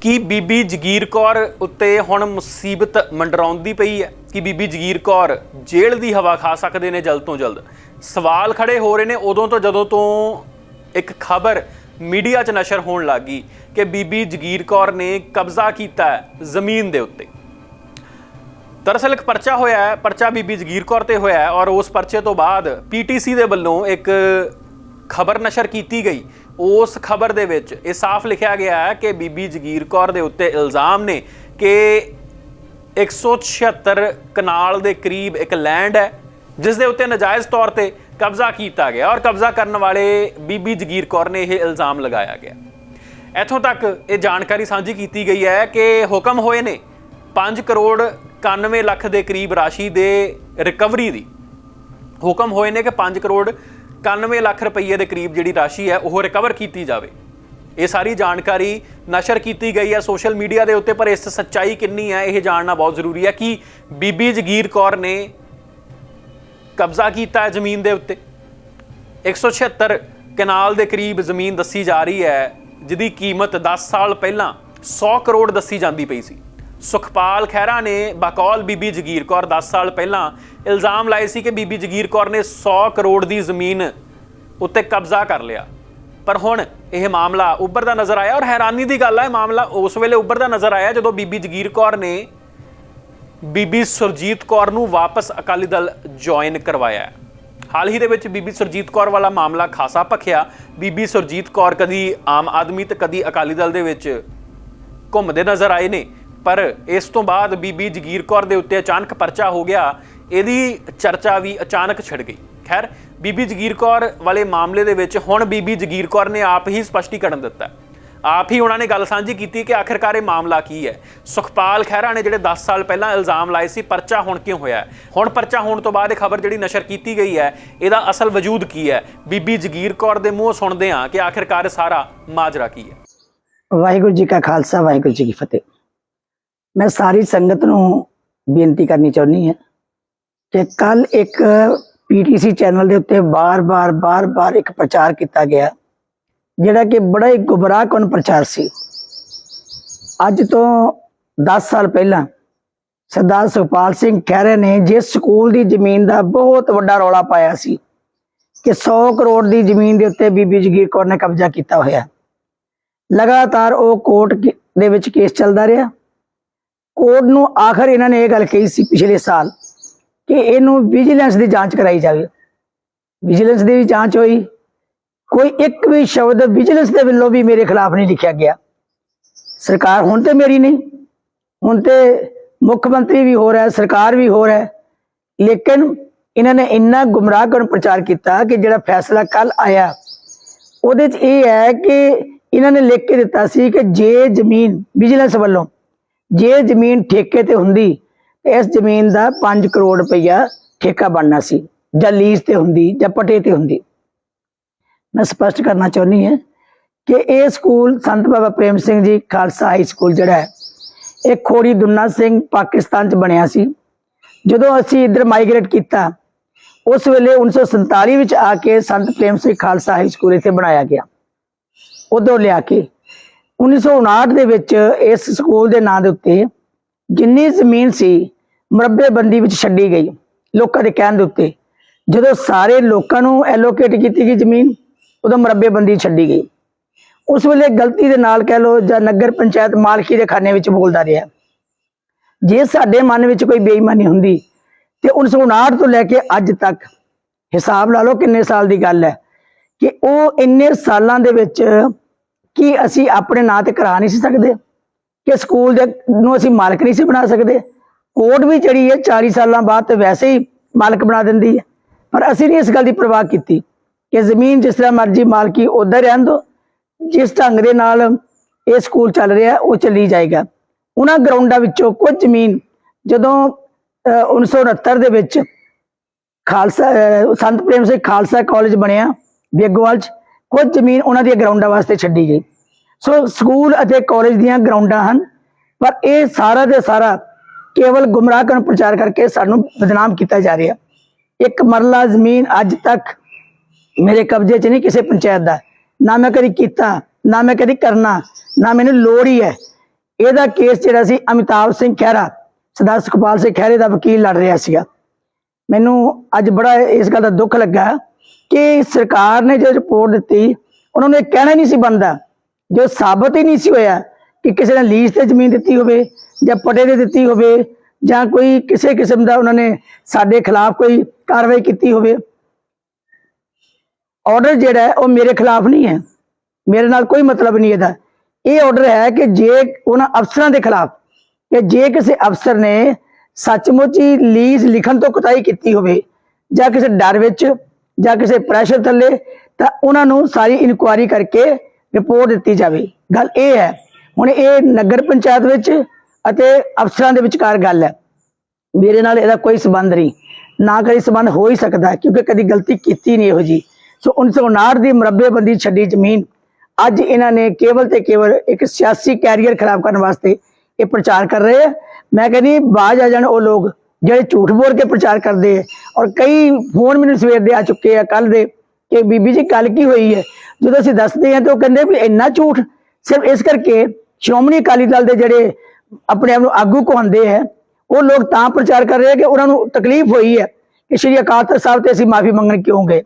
ਕੀ ਬੀਬੀ ਜਗੀਰ ਕੌਰ ਉੱਤੇ ਹੁਣ ਮੁਸੀਬਤ ਮੰਡਰਾਉਂਦੀ ਪਈ ਹੈ? ਕਿ ਬੀਬੀ ਜਗੀਰ ਕੌਰ ਜੇਲ੍ਹ ਦੀ ਹਵਾ ਖਾ ਸਕਦੇ ਨੇ ਜਲਦ ਤੋਂ ਜਲਦ? ਸਵਾਲ ਖੜੇ ਹੋ ਰਹੇ ਨੇ, ਉਦੋਂ ਤੋਂ ਜਦੋਂ ਤੋਂ ਇੱਕ ਖਬਰ ਮੀਡੀਆ 'ਚ ਨਸ਼ਰ ਹੋਣ ਲੱਗੀ ਕਿ ਬੀਬੀ ਜਗੀਰ ਕੌਰ ਨੇ ਕਬਜ਼ਾ ਕੀਤਾ ਜ਼ਮੀਨ ਦੇ ਉੱਤੇ। ਦਰਅਸਲ ਇੱਕ ਪਰਚਾ ਹੋਇਆ ਹੈ, ਪਰਚਾ ਬੀਬੀ ਜਗੀਰ ਕੌਰ ਤੇ ਹੋਇਆ ਹੈ ਔਰ ਉਸ ਪਰਚੇ ਤੋਂ ਬਾਅਦ ਪੀਟੀਸੀ ਦੇ ਵੱਲੋਂ ਇੱਕ ਖਬਰ ਨਸ਼ਰ ਕੀਤੀ ਗਈ। ਉਸ ਖਬਰ ਦੇ ਵਿੱਚ ਇਹ ਸਾਫ਼ ਲਿਖਿਆ ਗਿਆ ਹੈ ਕਿ ਬੀਬੀ ਜਗੀਰ ਕੌਰ ਦੇ ਉੱਤੇ ਇਲਜ਼ਾਮ ਨੇ ਕਿ 176 ਕਨਾਲ ਦੇ ਕਰੀਬ ਇੱਕ ਲੈਂਡ ਹੈ, ਜਿਸ ਦੇ ਉੱਤੇ ਨਜਾਇਜ਼ ਤੌਰ ਤੇ ਕਬਜ਼ਾ ਕੀਤਾ ਗਿਆ ਔਰ ਕਬਜ਼ਾ ਕਰਨ ਵਾਲੇ ਬੀਬੀ ਜਗੀਰ ਕੌਰ ਨੇ ਇਹ ਇਲਜ਼ਾਮ ਲਗਾਇਆ ਗਿਆ। ਇੱਥੋਂ ਤੱਕ ਇਹ ਜਾਣਕਾਰੀ ਸਾਂਝੀ ਕੀਤੀ ਗਈ ਹੈ ਕਿ ਹੁਕਮ ਹੋਏ ਨੇ 5 ਕਰੋੜ 91 ਲੱਖ ਦੇ ਕਰੀਬ ਰਾਸ਼ੀ ਦੇ ਰਿਕਵਰੀ ਦੀ। ਹੁਕਮ ਹੋਏ ਨੇ ਕਿ 5 ਕਰੋੜ 91 ਲੱਖ ਰੁਪਏ ਦੇ ਕਰੀਬ ਜਿਹੜੀ ਰਾਸ਼ੀ ਹੈ, ਉਹ ਰਿਕਵਰ ਕੀਤੀ ਜਾਵੇ। ਇਹ ਸਾਰੀ ਜਾਣਕਾਰੀ ਨਸ਼ਰ ਕੀਤੀ ਗਈ ਹੈ ਸੋਸ਼ਲ ਮੀਡੀਆ ਦੇ ਉੱਤੇ, ਪਰ ਇਸ ਸੱਚਾਈ ਕਿੰਨੀ ਹੈ, ਇਹ ਜਾਣਨਾ ਬਹੁਤ ਜ਼ਰੂਰੀ ਹੈ ਕਿ ਬੀਬੀ ਜਗੀਰ ਕੌਰ ਨੇ ਕਬਜ਼ਾ ਕੀਤਾ ਹੈ ਜ਼ਮੀਨ ਦੇ ਉੱਤੇ। 176 ਕਨਾਲ ਦੇ ਕਰੀਬ ਜ਼ਮੀਨ ਦੱਸੀ ਜਾ ਰਹੀ ਹੈ, ਜਿਹਦੀ ਕੀਮਤ 10 ਸਾਲ ਪਹਿਲਾਂ 100 ਕਰੋੜ ਦੱਸੀ ਜਾਂਦੀ ਪਈ ਸੀ। ਸੁਖਪਾਲ ਖਹਿਰਾ ਨੇ ਬਕੌਲ ਬੀਬੀ ਜਗੀਰ ਕੌਰ 10 ਸਾਲ ਪਹਿਲਾਂ ਇਲਜ਼ਾਮ ਲਾਏ ਸੀ ਕਿ ਬੀਬੀ ਜਗੀਰ ਕੌਰ ਨੇ 100 ਕਰੋੜ ਦੀ ਜ਼ਮੀਨ ਉੱਤੇ ਕਬਜ਼ਾ ਕਰ ਲਿਆ। ਪਰ ਹੁਣ ਇਹ ਮਾਮਲਾ ਉੱਭਰਦਾ ਨਜ਼ਰ ਆਇਆ ਔਰ ਹੈਰਾਨੀ ਦੀ ਗੱਲ ਹੈ ਇਹ ਮਾਮਲਾ ਉਸ ਵੇਲੇ ਉੱਭਰਦਾ ਨਜ਼ਰ ਆਇਆ ਜਦੋਂ ਬੀਬੀ ਜਗੀਰ ਕੌਰ ਨੇ ਬੀਬੀ ਸੁਰਜੀਤ ਕੌਰ ਨੂੰ ਵਾਪਸ ਅਕਾਲੀ ਦਲ ਜੁਆਇਨ ਕਰਵਾਇਆ। ਹਾਲ ਹੀ ਦੇ ਵਿੱਚ ਬੀਬੀ ਸੁਰਜੀਤ ਕੌਰ ਵਾਲਾ ਮਾਮਲਾ ਖਾਸਾ ਭਖਿਆ। ਬੀਬੀ ਸੁਰਜੀਤ ਕੌਰ ਕਦੀ ਆਮ ਆਦਮੀ ਤੇ ਕਦੀ ਅਕਾਲੀ ਦਲ ਦੇ ਵਿੱਚ ਘੁੰਮਦੇ ਨਜ਼ਰ ਆਏ ਨੇ। ਪਰ ਇਸ ਤੋਂ ਬਾਅਦ ਬੀਬੀ ਜਗੀਰ ਕੌਰ ਦੇ ਉੱਤੇ ਅਚਾਨਕ ਪਰਚਾ ਹੋ ਗਿਆ, ਇਹਦੀ ਚਰਚਾ ਵੀ ਅਚਾਨਕ ਛਿੜ ਗਈ। ਖੈਰ, ਬੀਬੀ ਜਗੀਰ ਕੌਰ ਵਾਲੇ ਮਾਮਲੇ ਦੇ ਵਿੱਚ ਹੁਣ ਬੀਬੀ ਜਗੀਰ ਕੌਰ ਨੇ ਆਪ ਹੀ ਸਪਸ਼ਟੀਕਰਨ ਦਿੱਤਾ। ਆਪ ਹੀ ਉਹਨਾਂ ਨੇ ਗੱਲ ਸਾਂਝੀ ਕੀਤੀ ਕਿ ਆਖਿਰਕਾਰ ਇਹ ਮਾਮਲਾ ਕੀ ਹੈ। ਸੁਖਪਾਲ ਖਹਿਰਾ ਨੇ ਜਿਹੜੇ 10 ਸਾਲ ਪਹਿਲਾਂ ਇਲਜ਼ਾਮ ਲਾਏ ਸੀ, ਪਰਚਾ ਹੁਣ ਕਿਉਂ ਹੋਇਆ? ਹੁਣ ਪਰਚਾ ਹੋਣ ਤੋਂ ਬਾਅਦ ਇਹ ਖਬਰ ਜਿਹੜੀ ਨਸ਼ਰ ਕੀਤੀ ਗਈ ਹੈ, ਇਹਦਾ ਅਸਲ ਵਜੂਦ ਕੀ ਹੈ? ਬੀਬੀ ਜਗੀਰ ਕੌਰ ਦੇ ਮੂੰਹ ਸੁਣਦੇ ਹਾਂ ਕਿ ਆਖਿਰਕਾਰ ਇਹ ਸਾਰਾ ਮਾਜਰਾ ਕੀ ਹੈ। ਵਾਹਿਗੁਰੂ ਜੀ ਕਾ ਖਾਲਸਾ, ਵਾਹਿਗੁਰੂ ਜੀ ਕੀ ਫਤਿਹ। ਮੈਂ ਸਾਰੀ ਸੰਗਤ ਨੂੰ ਬੇਨਤੀ ਕਰਨੀ ਚਾਹੁੰਦੀ ਹਾਂ ਕਿ ਕੱਲ ਇੱਕ ਪੀਟੀਸੀ ਚੈਨਲ ਦੇ ਉੱਤੇ ਬਾਰ-ਬਾਰ ਬਾਰ-ਬਾਰ ਇੱਕ ਪ੍ਰਚਾਰ ਕੀਤਾ ਗਿਆ, ਜਿਹੜਾ ਕਿ ਬੜਾ ਹੀ ਗੁੰਮਰਾਹਕੁਨ ਪ੍ਰਚਾਰ ਸੀ। ਅੱਜ ਤੋਂ 10 ਸਾਲ ਪਹਿਲਾਂ ਸਰਦਾਰ ਸੁਖਪਾਲ ਸਿੰਘ ਖਹਿਰੇ ਨੇ ਜਿਸ ਸਕੂਲ ਦੀ ਜ਼ਮੀਨ ਦਾ ਬਹੁਤ ਵੱਡਾ ਰੌਲਾ ਪਾਇਆ ਸੀ ਕਿ 100 ਕਰੋੜ ਦੀ ਜ਼ਮੀਨ ਦੇ ਉੱਤੇ ਬੀਬੀ ਜਗੀਰ ਕੌਰ ਨੇ ਕਬਜ਼ਾ ਕੀਤਾ ਹੋਇਆ। ਲਗਾਤਾਰ ਉਹ ਕੋਰਟ ਦੇ ਵਿੱਚ ਕੇਸ ਚੱਲਦਾ ਰਿਹਾ। ਕੋਰਟ ਨੂੰ ਆਖਰ ਇਹਨਾਂ ਨੇ ਇਹ ਗੱਲ ਕਹੀ ਸੀ ਪਿਛਲੇ ਸਾਲ ਕਿ ਇਹਨੂੰ ਵਿਜੀਲੈਂਸ ਦੀ ਜਾਂਚ ਕਰਾਈ ਜਾਵੇ। ਵਿਜੀਲੈਂਸ ਦੀ ਵੀ ਜਾਂਚ ਹੋਈ। ਕੋਈ ਇੱਕ ਵੀ ਸ਼ਬਦ ਵਿਜੀਲੈਂਸ ਦੇ ਵੱਲੋਂ ਵੀ ਮੇਰੇ ਖਿਲਾਫ ਨਹੀਂ ਲਿਖਿਆ ਗਿਆ। ਸਰਕਾਰ ਹੁਣ ਤੇ ਮੇਰੀ ਨਹੀਂ। ਹੁਣ ਤੇ ਮੁੱਖ ਮੰਤਰੀ ਵੀ ਹੋ ਰਿਹਾ ਹੈ ਸਰਕਾਰ ਵੀ ਹੋ ਰਿਹਾ। ਹੈ ਲੇਕਿਨ ਇਹਨਾਂ ਨੇ ਇੰਨਾ ਗੁੰਮਰਾਹ ਗੁੰਮਰਾਹਕਰਨ ਪ੍ਰਚਾਰ ਕੀਤਾ ਕਿ ਜਿਹੜਾ ਫੈਸਲਾ ਕੱਲ ਆਇਆ, ਉਹਦੇ 'ਚ ਇਹ ਹੈ ਕਿ ਇਹਨਾਂ ਨੇ ਲਿਖ ਕੇ ਦਿੱਤਾ ਸੀ ਕਿ ਜੇ ਜ਼ਮੀਨ ਵਿਜੀਲੈਂਸ ਵੱਲੋਂ ਜੇ ਜ਼ਮੀਨ ਠੇਕੇ ਤੇ ਹੁੰਦੀ, ਤੇ ਇਸ ਜ਼ਮੀਨ ਦਾ 5 ਕਰੋੜ ਰੁਪਈਆ ਠੇਕਾ ਬਣਨਾ ਸੀ, ਜਾਂ ਲੀਜ਼ ਤੇ ਹੁੰਦੀ, ਜਾਂ ਪਟੇ ਤੇ ਹੁੰਦੀ। ਮੈਂ ਸਪਸ਼ਟ ਕਰਨਾ ਚਾਹੁੰਦੀ ਹਾਂ ਕਿ ਇਹ ਸਕੂਲ ਸੰਤ ਬਾਬਾ ਪ੍ਰੇਮ ਸਿੰਘ ਜੀ ਖਾਲਸਾ ਹਾਈ ਸਕੂਲ ਜਿਹੜਾ ਹੈ, ਇਹ ਖੋੜੀ ਦੁੰਨਾ ਸਿੰਘ ਪਾਕਿਸਤਾਨ ਚ ਬਣਿਆ ਸੀ। ਜਦੋਂ ਅਸੀਂ ਇੱਧਰ ਮਾਈਗ੍ਰੇਟ ਕੀਤਾ, ਉਸ ਵੇਲੇ 1947 ਵਿੱਚ ਆ ਕੇ ਸੰਤ ਪ੍ਰੇਮ ਸਿੰਘ ਖਾਲਸਾ ਹਾਈ ਸਕੂਲ ਇੱਥੇ ਬਣਾਇਆ ਗਿਆ। ਉਦੋਂ ਲਿਆ ਕੇ 1959 ਦੇ ਵਿੱਚ ਇਸ ਸਕੂਲ ਦੇ ਨਾਂ ਦੇ ਉੱਤੇ ਜਿੰਨੀ ਜ਼ਮੀਨ ਸੀ, ਮੁਰੱਬੇਬੰਦੀ ਵਿੱਚ ਛੱਡੀ ਗਈ, ਲੋਕਾਂ ਦੇ ਕਹਿਣ ਦੇ ਉੱਤੇ। ਜਦੋਂ ਸਾਰੇ ਲੋਕਾਂ ਨੂੰ ਐਲੋਕੇਟ ਕੀਤੀ ਗਈ ਜ਼ਮੀਨ, ਉਦੋਂ ਮੁਰੱਬੇਬੰਦੀ ਛੱਡੀ ਗਈ। ਉਸ ਵੇਲੇ ਗਲਤੀ ਦੇ ਨਾਲ ਕਹਿ ਲੋ ਜਾਂ ਨਗਰ ਪੰਚਾਇਤ ਮਾਲਕੀ ਦੇ ਖਾਨੇ ਵਿੱਚ ਬੋਲਦਾ ਰਿਹਾ। ਜੇ ਸਾਡੇ ਮਨ ਵਿੱਚ ਕੋਈ ਬੇਈਮਾਨੀ ਹੁੰਦੀ, ਤੇ 1959 ਤੋਂ ਲੈ ਕੇ ਅੱਜ ਤੱਕ ਹਿਸਾਬ ਲਾ ਲਓ ਕਿੰਨੇ ਸਾਲ ਦੀ ਗੱਲ ਹੈ ਕਿ ਉਹ ਇੰਨੇ ਸਾਲਾਂ ਦੇ ਵਿੱਚ ਕੀ ਅਸੀਂ ਆਪਣੇ ਨਾਂ ਤੇ ਕਰਾ ਨਹੀਂ ਸੀ ਸਕਦੇ? ਕਿ ਸਕੂਲ ਦੇ ਨੂੰ ਅਸੀਂ ਮਾਲਕ ਨਹੀਂ ਸੀ ਬਣਾ ਸਕਦੇ? ਕੋਰਟ ਵੀ ਜਿਹੜੀ ਹੈ 40 ਸਾਲਾਂ ਬਾਅਦ ਤੇ ਵੈਸੇ ਹੀ ਮਾਲਕ ਬਣਾ ਦਿੰਦੀ ਹੈ। ਪਰ ਅਸੀਂ ਨਹੀਂ ਇਸ ਗੱਲ ਦੀ ਪਰਵਾਹ ਕੀਤੀ ਕਿ ਜ਼ਮੀਨ ਜਿਸ ਤਰ੍ਹਾਂ ਮਰਜ਼ੀ ਮਾਲਕੀ ਉਧਰ ਰਹਿਣ ਦੋ ਜਿਸ ਢੰਗ ਦੇ ਨਾਲ ਇਹ ਸਕੂਲ ਚੱਲ ਰਿਹਾ ਉਹ ਚੱਲੀ ਜਾਏਗਾ। ਉਹਨਾਂ ਗਰਾਊਂਡਾਂ ਵਿੱਚੋਂ ਕੁਝ ਜ਼ਮੀਨ ਜਦੋਂ ਅਹ, 1969 ਦੇ ਵਿੱਚ ਖਾਲਸਾ ਸੰਤ ਪ੍ਰੇਮ ਸਿੰਘ ਖਾਲਸਾ ਕਾਲਜ ਬਣਿਆ ਬੇਗੋਵਾਲ ਚ ਕੁਝ ਜ਼ਮੀਨ ਉਹਨਾਂ ਦੀਆਂ ਗਰਾਊਂਡਾਂ ਵਾਸਤੇ ਛੱਡੀ ਗਈ। ਸੋ ਸਕੂਲ ਅਤੇ ਕਾਲਜ ਦੀਆਂ ਗਰਾਊਂਡਾਂ ਹਨ, ਪਰ ਇਹ ਸਾਰਾ ਦੇ ਸਾਰਾ ਕੇਵਲ ਗੁੰਮਰਾਹ ਕਰਨ ਪ੍ਰਚਾਰ ਕਰਕੇ ਸਾਨੂੰ ਬਦਨਾਮ ਕੀਤਾ ਜਾ ਰਿਹਾ। ਇੱਕ ਮਰਲਾ ਜ਼ਮੀਨ ਅੱਜ ਤੱਕ ਮੇਰੇ ਕਬਜ਼ੇ 'ਚ ਨਹੀਂ ਕਿਸੇ ਪੰਚਾਇਤ ਦਾ। ਨਾ ਮੈਂ ਕਦੀ ਕੀਤਾ, ਨਾ ਮੈਂ ਕਦੀ ਕਰਨਾ, ਨਾ ਮੈਨੂੰ ਲੋੜ ਹੀ ਹੈ। ਇਹਦਾ ਕੇਸ ਜਿਹੜਾ ਸੀ ਅਮਿਤਾਭ ਸਿੰਘ ਖਹਿਰਾ, ਸਰਦਾਰ ਸੁਖਪਾਲ ਸਿੰਘ ਖਹਿਰੇ ਦਾ ਵਕੀਲ ਲੜ ਰਿਹਾ ਸੀਗਾ। ਮੈਨੂੰ ਅੱਜ ਬੜਾ ਇਸ ਗੱਲ ਦਾ ਦੁੱਖ ਲੱਗਾ ਕਿ ਸਰਕਾਰ ਨੇ ਜੋ ਰਿਪੋਰਟ ਦਿੱਤੀ, ਉਹਨਾਂ ਨੂੰ ਇਹ ਕਹਿਣਾ ਨਹੀਂ ਸੀ ਬੰਦਾ ਜੋ ਸਾਬਤ ਹੀ ਨਹੀਂ ਸੀ ਹੋਇਆ ਕਿ ਕਿਸੇ ਨੇ ਲੀਜ਼ ਤੇ ਜ਼ਮੀਨ ਦਿੱਤੀ ਹੋਵੇ ਜਾਂ ਪਟੇ ਤੇ ਦਿੱਤੀ ਹੋਵੇ ਜਾਂ ਕੋਈ ਕਿਸੇ ਕਿਸਮ ਦਾ ਉਹਨਾਂ ਨੇ ਸਾਡੇ ਖਿਲਾਫ ਕੋਈ ਕਾਰਵਾਈ ਕੀਤੀ ਹੋਵੇ। ਆਰਡਰ ਜਿਹੜਾ ਹੈ ਉਹ ਮੇਰੇ ਖਿਲਾਫ ਨਹੀਂ ਹੈ। ਮੇਰੇ ਨਾਲ ਕੋਈ ਮਤਲਬ ਨਹੀਂ ਇਹਦਾ। ਇਹ ਆਰਡਰ ਹੈ ਕਿ ਜੇ ਉਹਨਾਂ ਅਫਸਰਾਂ ਦੇ ਖਿਲਾਫ ਕਿ ਜੇ ਕਿਸੇ ਅਫਸਰ ਨੇ ਸੱਚਮੁੱਚ ਹੀ ਲੀਜ਼ ਲਿਖਣ ਤੋਂ ਕੁਤਾਹੀ ਕੀਤੀ ਹੋਵੇ ਜਾਂ ਕਿਸੇ ਡਰ ਵਿੱਚ ਜਾਂ ਕਿਸੇ ਪ੍ਰੈਸ਼ਰ ਥੱਲੇ ਤਾਂ ਉਹਨਾਂ ਨੂੰ ਸਾਰੀ ਇਨਕੁਆਇਰੀ ਕਰਕੇ ਰਿਪੋਰਟ ਦਿੱਤੀ ਜਾਵੇ। ਗੱਲ ਇਹ ਹੈ, ਹੁਣ ਇਹ ਨਗਰ ਪੰਚਾਇਤ ਵਿੱਚ ਅਤੇ ਅਫਸਰਾਂ ਦੇ ਵਿਚਕਾਰ ਗੱਲ ਹੈ। ਮੇਰੇ ਨਾਲ ਇਹਦਾ ਕੋਈ ਸਬੰਧ ਨਹੀਂ। ਨਾ ਕਦੀ ਸਬੰਧ ਹੋ ਹੀ ਸਕਦਾ ਕਿਉਂਕਿ ਕਦੀ ਗਲਤੀ ਕੀਤੀ ਨਹੀਂ ਇਹੋ ਜੀ। ਸੋ 1959 ਦੀ ਮੁਰੱਬੇਬੰਦੀ ਛੱਡੀ ਜ਼ਮੀਨ। ਅੱਜ ਇਹਨਾਂ ਨੇ ਕੇਵਲ ਤੇ ਕੇਵਲ ਇੱਕ ਸਿਆਸੀ ਕੈਰੀਅਰ ਖਰਾਬ ਕਰਨ ਵਾਸਤੇ ਇਹ ਪ੍ਰਚਾਰ ਕਰ ਰਹੇ ਆ ਮੈਂ ਕਹਿੰਦੀ, ਬਾਜ ਆ ਜਾਣ ਉਹ ਲੋਕ ਜਿਹੜੇ ਝੂਠ ਬੋਲ ਕੇ ਪ੍ਰਚਾਰ ਕਰਦੇ ਆ ਔਰ ਕਈ ਫੋਨ ਮੈਨੂੰ ਸਵੇਰ ਦੇ ਆ ਚੁੱਕੇ ਆ ਕੱਲ ਦੇ। ਕਿ ਬੀਬੀ ਜੀ ਕੱਲ ਕੀ ਹੋਈ ਹੈ? ਜਦੋਂ ਅਸੀਂ ਦੱਸਦੇ ਹਾਂ ਤਾਂ ਉਹ ਕਹਿੰਦੇ ਵੀ ਇੰਨਾ ਝੂਠ, ਸਿਰਫ ਇਸ ਕਰਕੇ ਸ਼੍ਰੋਮਣੀ ਅਕਾਲੀ ਦਲ ਦੇ ਜਿਹੜੇ ਆਪਣੇ ਆਪ ਨੂੰ ਆਗੂ ਕਹਾਉਂਦੇ ਹੈ, ਉਹ ਲੋਕ ਤਾਂ ਪ੍ਰਚਾਰ ਕਰ ਰਹੇ ਕਿ ਉਹਨਾਂ ਨੂੰ ਤਕਲੀਫ ਹੋਈ ਹੈ ਕਿ ਸ਼੍ਰੀ ਅਕਾਲ ਤਖਤ ਸਾਹਿਬ ਤੇ ਅਸੀਂ ਮਾਫੀ ਮੰਗਣ ਕਿਉਂ ਗਏ?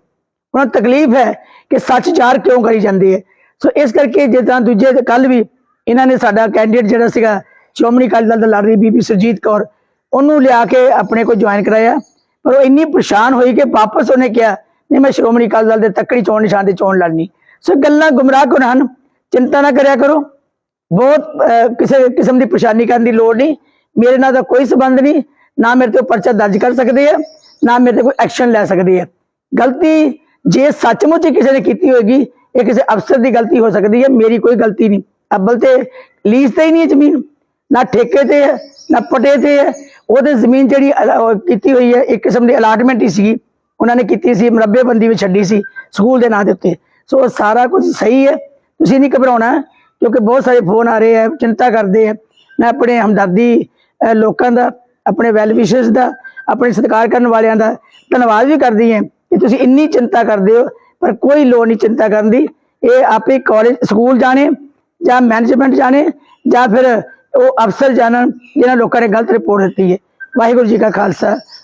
ਉਹਨਾਂ ਨੂੰ ਤਕਲੀਫ ਹੈ ਕਿ ਸੱਚ ਚਾਰ ਕਿਉਂ ਕਰੀ ਜਾਂਦੀ ਹੈ? ਸੋ ਇਸ ਕਰਕੇ ਜਿੱਦਾਂ ਦੂਜੇ ਕੱਲ ਵੀ ਇਹਨਾਂ ਨੇ ਸਾਡਾ ਕੈਂਡੀਡੇਟ ਜਿਹੜਾ ਸੀਗਾ ਸ਼੍ਰੋਮਣੀ ਅਕਾਲੀ ਦਲ ਦਾ ਲੜ ਰਹੀ ਬੀਬੀ ਸੁਰਜੀਤ ਕੌਰ, ਉਹਨੂੰ ਲਿਆ ਕੇ ਆਪਣੇ ਕੋਲ ਜੁਆਇਨ ਕਰਾਇਆ, ਪਰ ਉਹ ਇੰਨੀ ਪਰੇਸ਼ਾਨ ਹੋਈ ਕਿ ਵਾਪਸ ਉਹਨੇ ਕਿਹਾ ਨਹੀਂ, ਮੈਂ ਸ਼੍ਰੋਮਣੀ ਅਕਾਲੀ ਦਲ ਦੇ ਤੱਕੜੀ ਚੋਣ ਨਿਸ਼ਾਨ ਤੇ ਚੋਣ ਲੜਨੀ। ਸੋ ਗੱਲਾਂ ਗੁੰਮਰਾਹ ਕੁਨ ਹਨ। ਚਿੰਤਾ ਨਾ ਕਰਿਆ ਕਰੋ। ਬਹੁਤ ਕਿਸੇ ਕਿਸਮ ਦੀ ਪਰੇਸ਼ਾਨੀ ਕਰਨ ਦੀ ਲੋੜ ਨਹੀਂ। ਮੇਰੇ ਨਾਲ ਤਾਂ ਕੋਈ ਸਬੰਧ ਨਹੀਂ। ਨਾ ਮੇਰੇ ਤੇ ਪਰਚਾ ਦਰਜ ਕਰ ਸਕਦੇ ਆ, ਨਾ ਮੇਰੇ ਤੇ ਕੋਈ ਐਕਸ਼ਨ ਲੈ ਸਕਦੇ ਆ। ਗਲਤੀ ਜੇ ਸੱਚਮੁੱਚ ਕਿਸੇ ਨੇ ਕੀਤੀ ਹੋਏਗੀ, ਇਹ ਕਿਸੇ ਅਫਸਰ ਦੀ ਗਲਤੀ ਹੋ ਸਕਦੀ ਹੈ। ਮੇਰੀ ਕੋਈ ਗਲਤੀ ਨਹੀਂ। ਅੱਬਲ ਤੇ ਲੀਜ਼ ਤੇ ਹੀ ਨਹੀਂ ਜ਼ਮੀਨ। ਨਾ ਠੇਕੇ ਤੇ ਹੈ, ਨਾ ਪਟੇ ਤੇ ਹੈ। ਉਹਦੇ ਜ਼ਮੀਨ ਜਿਹੜੀ ਕੀਤੀ ਹੋਈ ਹੈ, ਇੱਕ ਕਿਸਮ ਦੀ ਅਲਾਟਮੈਂਟ ਹੀ ਸੀਗੀ। ਉਹਨਾਂ ਨੇ ਕੀਤੀ ਸੀ ਮੁਰੱਬੇਬੰਦੀ ਵਿੱਚ ਛੱਡੀ ਸੀ ਸਕੂਲ ਦੇ ਨਾਂ ਦੇ ਉੱਤੇ। ਸੋ ਸਾਰਾ ਕੁਝ ਸਹੀ ਹੈ। ਤੁਸੀਂ ਨਹੀਂ ਘਬਰਾਉਣਾ, ਕਿਉਂਕਿ ਬਹੁਤ ਸਾਰੇ ਫੋਨ ਆ ਰਹੇ ਆ, ਚਿੰਤਾ ਕਰਦੇ ਆ। ਮੈਂ ਆਪਣੇ ਹਮਦਰਦੀ ਲੋਕਾਂ ਦਾ, ਆਪਣੇ ਵੈਲ ਵਿਸ਼ਰਸ ਦਾ, ਆਪਣੇ ਸਤਿਕਾਰ ਕਰਨ ਵਾਲਿਆਂ ਦਾ ਧੰਨਵਾਦ ਵੀ ਕਰਦੀ ਹਾਂ ਕਿ ਤੁਸੀਂ ਇੰਨੀ ਚਿੰਤਾ ਕਰਦੇ ਹੋ, ਪਰ ਕੋਈ ਲੋੜ ਨਹੀਂ ਚਿੰਤਾ ਕਰਨ ਦੀ। ਇਹ ਆਪੇ ਕਾਲਜ ਸਕੂਲ ਜਾਣੇ ਜਾਂ ਮੈਨੇਜਮੈਂਟ ਜਾਣੇ ਜਾਂ ਫਿਰ ਉਹ ਅਫਸਰ ਜਾਣਨ, ਜਿਨ੍ਹਾਂ ਲੋਕਾਂ ਨੇ ਗਲਤ ਰਿਪੋਰਟ ਦਿੱਤੀ ਹੈ। ਵਾਹਿਗੁਰੂ ਜੀ ਕਾ ਖਾਲਸਾ।